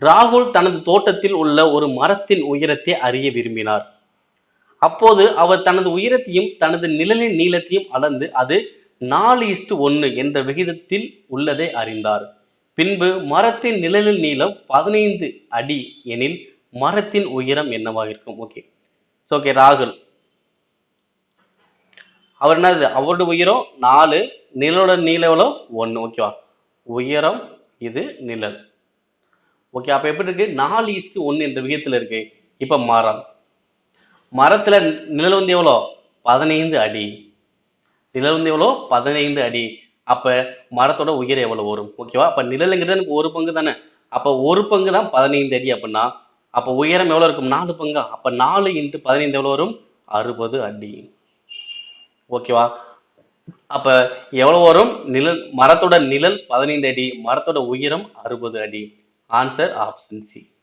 ராகுல் தனது தோட்டத்தில் உள்ள ஒரு மரத்தின் உயரத்தை அறிய விரும்பினார். அப்போது அவர் தனது உயரத்தையும் தனது நிழலின் நீளத்தையும் அளந்து அது நாலு இஸ்டு ஒன்று என்ற விகிதத்தில் உள்ளதை அறிந்தார். பின்பு மரத்தின் நிழலின் நீளம் பதினைந்து அடி எனில் மரத்தின் உயரம் என்னவாக இருக்கும் ஓகே ஓகே ராகுல். அவர் என்னது? அவரோட உயரம் நாலு நிழலோட நீளம் ஒன்று ஓகேவா? உயரம் இது நிழல். ஓகே அப்போ எப்படி இருக்கு? நாலு இஸ்டு ஒன்று என்ற விகிதத்தில் இருக்கு. இப்போ மரம். மரத்தில் நிழல் வந்து எவ்வளோ? பதினைந்து அடி. நிழல் வந்து எவ்வளோ? பதினைந்து அடி. அப்போ மரத்தோட உயரம் எவ்வளோ வரும்? ஓகேவா அப்போ நிழலுங்கிறது எனக்கு ஒரு பங்கு தானே? அப்போ ஒரு பங்கு தான் பதினைந்து அடி அப்படின்னா அப்போ உயரம் எவ்வளோ இருக்கும்? நாலு பங்கா? அப்போ நாலு இன்ட்டு பதினைந்து எவ்வளோ வரும்? அறுபது அடி. ஓகேவா அப்போ எவ்வளோ வரும்? நிழல் மரத்தோட நிழல் பதினைந்து அடி. மரத்தோட உயரம் அறுபது அடி. Answer option C.